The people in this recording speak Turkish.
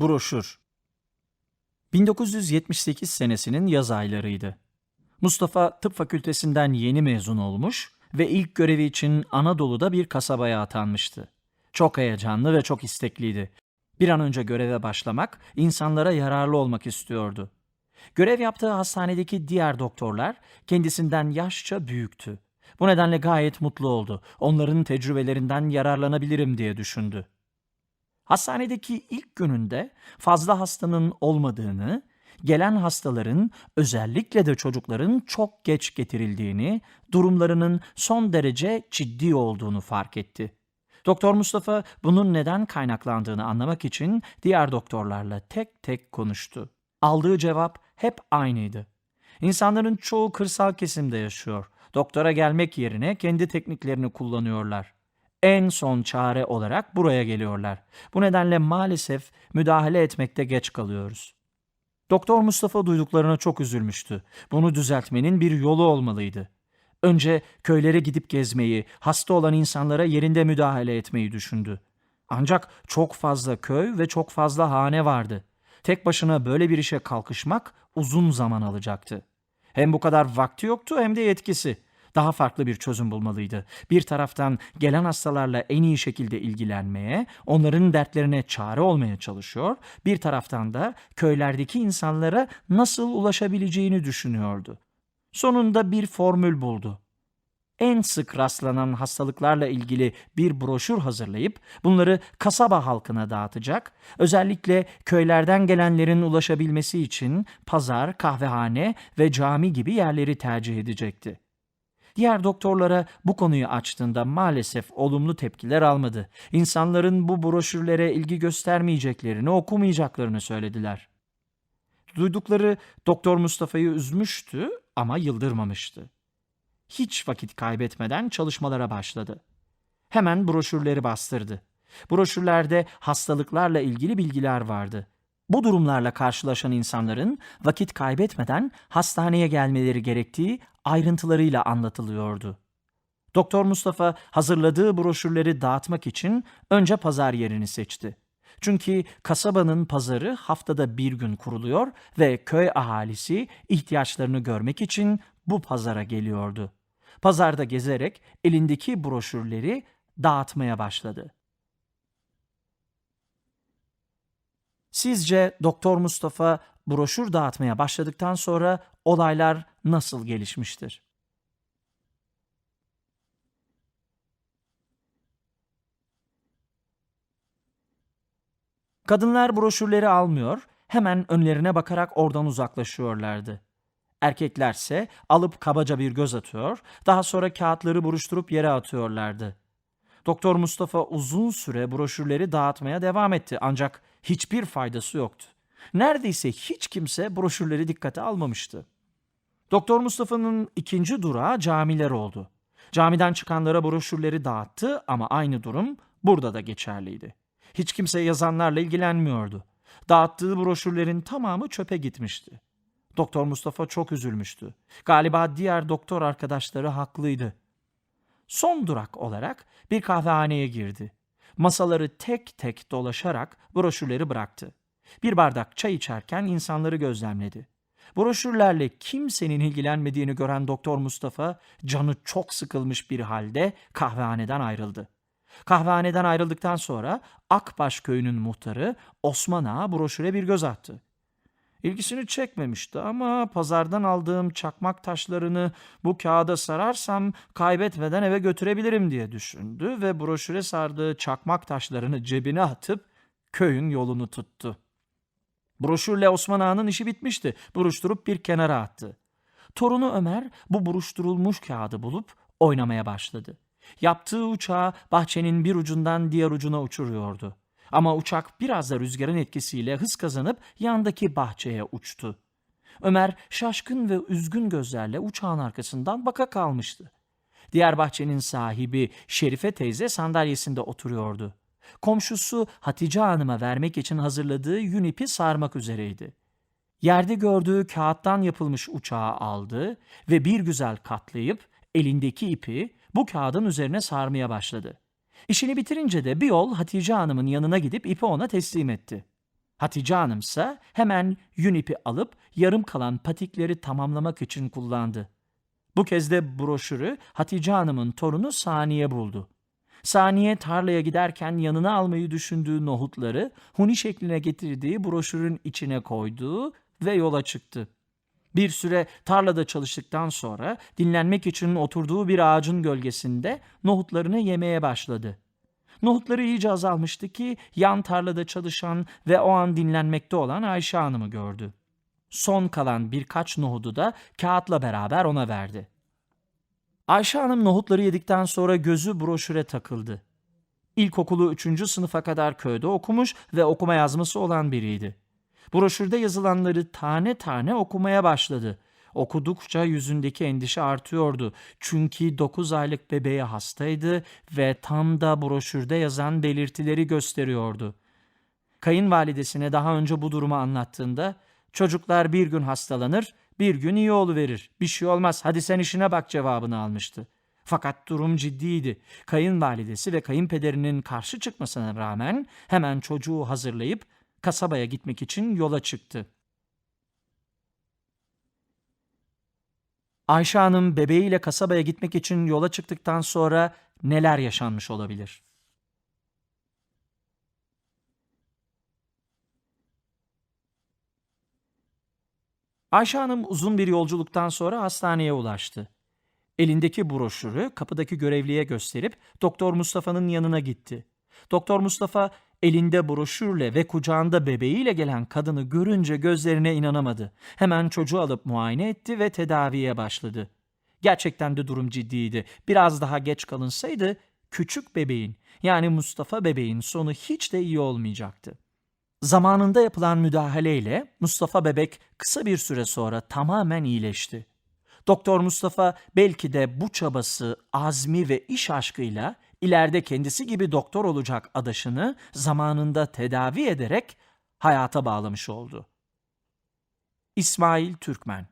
Broşür 1978 senesinin yaz aylarıydı. Mustafa tıp fakültesinden yeni mezun olmuş ve ilk görevi için Anadolu'da bir kasabaya atanmıştı. Çok heyecanlı ve çok istekliydi. Bir an önce göreve başlamak, insanlara yararlı olmak istiyordu. Görev yaptığı hastanedeki diğer doktorlar kendisinden yaşça büyüktü. Bu nedenle gayet mutlu oldu. Onların tecrübelerinden yararlanabilirim diye düşündü. Hastanedeki ilk gününde fazla hastanın olmadığını, gelen hastaların özellikle de çocukların çok geç getirildiğini, durumlarının son derece ciddi olduğunu fark etti. Doktor Mustafa bunun neden kaynaklandığını anlamak için diğer doktorlarla tek tek konuştu. Aldığı cevap hep aynıydı. İnsanların çoğu kırsal kesimde yaşıyor. Doktora gelmek yerine kendi tekniklerini kullanıyorlar. En son çare olarak buraya geliyorlar. Bu nedenle maalesef müdahale etmekte geç kalıyoruz. Doktor Mustafa duyduklarına çok üzülmüştü. Bunu düzeltmenin bir yolu olmalıydı. Önce köylere gidip gezmeyi, hasta olan insanlara yerinde müdahale etmeyi düşündü. Ancak çok fazla köy ve çok fazla hane vardı. Tek başına böyle bir işe kalkışmak uzun zaman alacaktı. Hem bu kadar vakti yoktu hem de yetkisi. Daha farklı bir çözüm bulmalıydı. Bir taraftan gelen hastalarla en iyi şekilde ilgilenmeye, onların dertlerine çare olmaya çalışıyor, bir taraftan da köylerdeki insanlara nasıl ulaşabileceğini düşünüyordu. Sonunda bir formül buldu. En sık rastlanan hastalıklarla ilgili bir broşür hazırlayıp bunları kasaba halkına dağıtacak, özellikle köylerden gelenlerin ulaşabilmesi için pazar, kahvehane ve cami gibi yerleri tercih edecekti. Diğer doktorlara bu konuyu açtığında maalesef olumlu tepkiler almadı. İnsanların bu broşürlere ilgi göstermeyeceklerini, okumayacaklarını söylediler. Duydukları Doktor Mustafa'yı üzmüştü ama yıldırmamıştı. Hiç vakit kaybetmeden çalışmalara başladı. Hemen broşürleri bastırdı. Broşürlerde hastalıklarla ilgili bilgiler vardı. Bu durumlarla karşılaşan insanların vakit kaybetmeden hastaneye gelmeleri gerektiği ayrıntılarıyla anlatılıyordu. Doktor Mustafa hazırladığı broşürleri dağıtmak için önce pazar yerini seçti. Çünkü kasabanın pazarı haftada bir gün kuruluyor ve köy ahalisi ihtiyaçlarını görmek için bu pazara geliyordu. Pazarda gezerek elindeki broşürleri dağıtmaya başladı. Sizce Doktor Mustafa broşür dağıtmaya başladıktan sonra olaylar nasıl gelişmiştir? Kadınlar broşürleri almıyor, hemen önlerine bakarak oradan uzaklaşıyorlardı. Erkeklerse alıp kabaca bir göz atıyor, daha sonra kağıtları buruşturup yere atıyorlardı. Doktor Mustafa uzun süre broşürleri dağıtmaya devam etti ancak hiçbir faydası yoktu. Neredeyse hiç kimse broşürleri dikkate almamıştı. Doktor Mustafa'nın ikinci durağı camiler oldu. Camiden çıkanlara broşürleri dağıttı ama aynı durum burada da geçerliydi. Hiç kimse yazanlarla ilgilenmiyordu. Dağıttığı broşürlerin tamamı çöpe gitmişti. Doktor Mustafa çok üzülmüştü. Galiba diğer doktor arkadaşları haklıydı. Son durak olarak bir kahvehaneye girdi. Masaları tek tek dolaşarak broşürleri bıraktı. Bir bardak çay içerken insanları gözlemledi. Broşürlerle kimsenin ilgilenmediğini gören Doktor Mustafa canı çok sıkılmış bir halde kahvehaneden ayrıldı. Kahvehaneden ayrıldıktan sonra Akbaş köyünün muhtarı Osman Ağa broşüre bir göz attı. İlgisini çekmemişti ama pazardan aldığım çakmak taşlarını bu kağıda sararsam kaybetmeden eve götürebilirim diye düşündü ve broşüre sardığı çakmak taşlarını cebine atıp köyün yolunu tuttu. Broşürle Osman Ağa'nın işi bitmişti. Buruşturup bir kenara attı. Torunu Ömer bu buruşturulmuş kağıdı bulup oynamaya başladı. Yaptığı uçağı bahçenin bir ucundan diğer ucuna uçuruyordu. Ama uçak biraz da rüzgarın etkisiyle hız kazanıp yandaki bahçeye uçtu. Ömer şaşkın ve üzgün gözlerle uçağın arkasından baka kalmıştı. Diğer bahçenin sahibi Şerife teyze sandalyesinde oturuyordu. Komşusu Hatice Hanım'a vermek için hazırladığı yün ipi sarmak üzereydi. Yerde gördüğü kağıttan yapılmış uçağı aldı ve bir güzel katlayıp elindeki ipi bu kağıdın üzerine sarmaya başladı. İşini bitirince de bir yol Hatice Hanım'ın yanına gidip ipi ona teslim etti. Hatice Hanım ise hemen yün ipi alıp yarım kalan patikleri tamamlamak için kullandı. Bu kez de broşürü Hatice Hanım'ın torunu Saniye buldu. Saniye tarlaya giderken yanına almayı düşündüğü nohutları huni şekline getirdiği broşürün içine koydu ve yola çıktı. Bir süre tarlada çalıştıktan sonra dinlenmek için oturduğu bir ağacın gölgesinde nohutlarını yemeye başladı. Nohutları iyice azalmıştı ki yan tarlada çalışan ve o an dinlenmekte olan Ayşe Hanım'ı gördü. Son kalan birkaç nohudu da kağıtla beraber ona verdi. Ayşe Hanım nohutları yedikten sonra gözü broşüre takıldı. İlkokulu 3. sınıfa kadar köyde okumuş ve okuma yazması olan biriydi. Broşürde yazılanları tane tane okumaya başladı. Okudukça yüzündeki endişe artıyordu. Çünkü 9 aylık bebeği hastaydı ve tam da broşürde yazan belirtileri gösteriyordu. Kayınvalidesine daha önce bu durumu anlattığında çocuklar bir gün hastalanır, bir gün iyi verir. Bir şey olmaz hadi sen işine bak cevabını almıştı. Fakat durum ciddiydi. Kayınvalidesi ve kayınpederinin karşı çıkmasına rağmen hemen çocuğu hazırlayıp kasabaya gitmek için yola çıktı. Ayşe Hanım bebeğiyle kasabaya gitmek için yola çıktıktan sonra neler yaşanmış olabilir? Ayşe Hanım uzun bir yolculuktan sonra hastaneye ulaştı. Elindeki broşürü kapıdaki görevliye gösterip Doktor Mustafa'nın yanına gitti. Doktor Mustafa elinde broşürle ve kucağında bebeğiyle gelen kadını görünce gözlerine inanamadı. Hemen çocuğu alıp muayene etti ve tedaviye başladı. Gerçekten de durum ciddiydi. Biraz daha geç kalınsaydı küçük bebeğin yani Mustafa bebeğin sonu hiç de iyi olmayacaktı. Zamanında yapılan müdahaleyle Mustafa bebek kısa bir süre sonra tamamen iyileşti. Doktor Mustafa belki de bu çabası, azmi ve iş aşkıyla ileride kendisi gibi doktor olacak adaşını zamanında tedavi ederek hayata bağlamış oldu. İsmail Türkmen